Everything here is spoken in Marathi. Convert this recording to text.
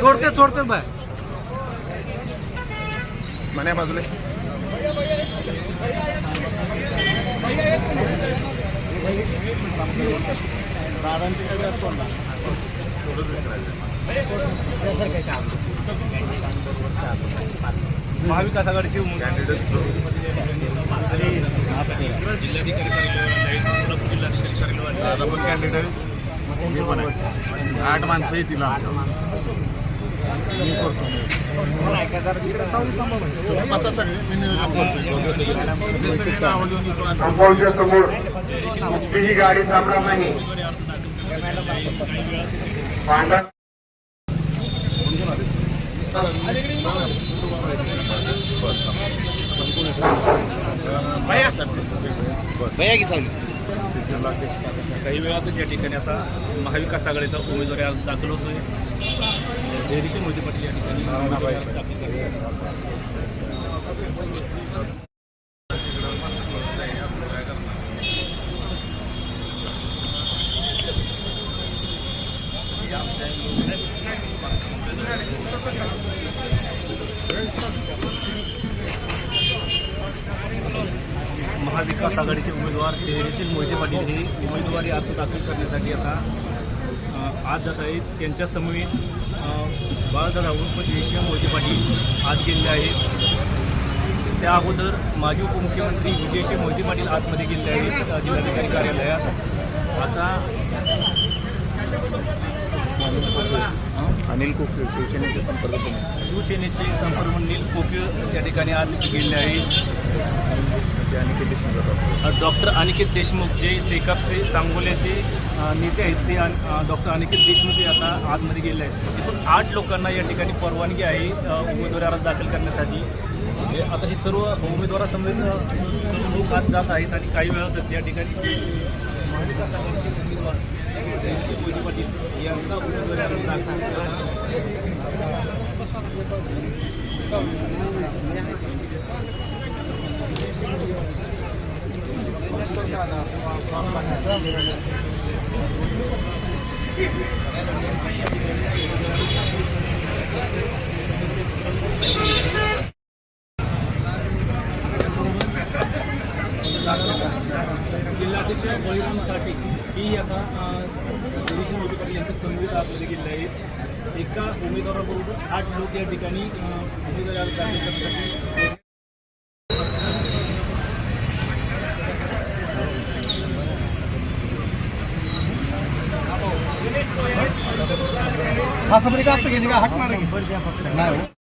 सोडते सोडते बाय. म्हण्या बाजूला. महाविकास आघाडीचे दादा पण कॅन्डिडेट आठ माणसं येतील आमच्या सगळे. मी नियोजन समोर. कुठलीही गाडी थांबणार नाही. भैया की सावली जिल्हाध्यक्ष. काही वेळातच या ठिकाणी आता महाविकास आघाडीचा उमेदवारी आज दाखल होतोय. धैर्यशील मोहिते पाटील या ठिकाणी. दाखल महाविकास आघाडीचे उमेदवार तेजशील मोहिते पाटील हे उमेदवारी अर्ज दाखल करण्यासाठी आता आज जात आहेत. त्यांच्या समवेत बाळदादा उर्फ धैर्यशील मोहिते पाटील आज गेलेले आहेत. त्या अगोदर माजी उपमुख्यमंत्री विजयशी मोहिते पाटील आतमध्ये गेलेले आहेत जिल्हाधिकारी कार्यालयात. आता अनिल कोकरे शिवसेनेचे संपर्क. शिवसेनेचे संपर्क नील कोकिळ त्या ठिकाणी आज गेलेले आहेत देशमुख डॉक्टर. डॉक्टर अनिकेत देशमुख जे सेकापचे सांगोल्याचे नेते आहेत ते डॉक्टर अनिकेत देशमुख हे आता आतमध्ये गेले आहेत एकूण आठ लोकांना या ठिकाणी परवानगी आहे उमेदवारी अर्ज दाखल करण्यासाठी हे आता हे सर्व सर्व लोक आज जात आहेत आणि काही वेळातच या ठिकाणी महाविकास आघाडीचे उमेदवार धैर्यशील मोहिते पाटील यांचा उमेदवारी अर्ज दाखल जिल्हाध्यक्ष बळीराम साठे ही आता मोहिते पाटील यांच्या समवेत आपले गेले आहेत एका उमेदवाराबरोबर आठ लोक या ठिकाणी उमेदवारी अर्ज दाखल करण्यासाठी हा सबरी का गेली का हाक मारा की? नाही हो.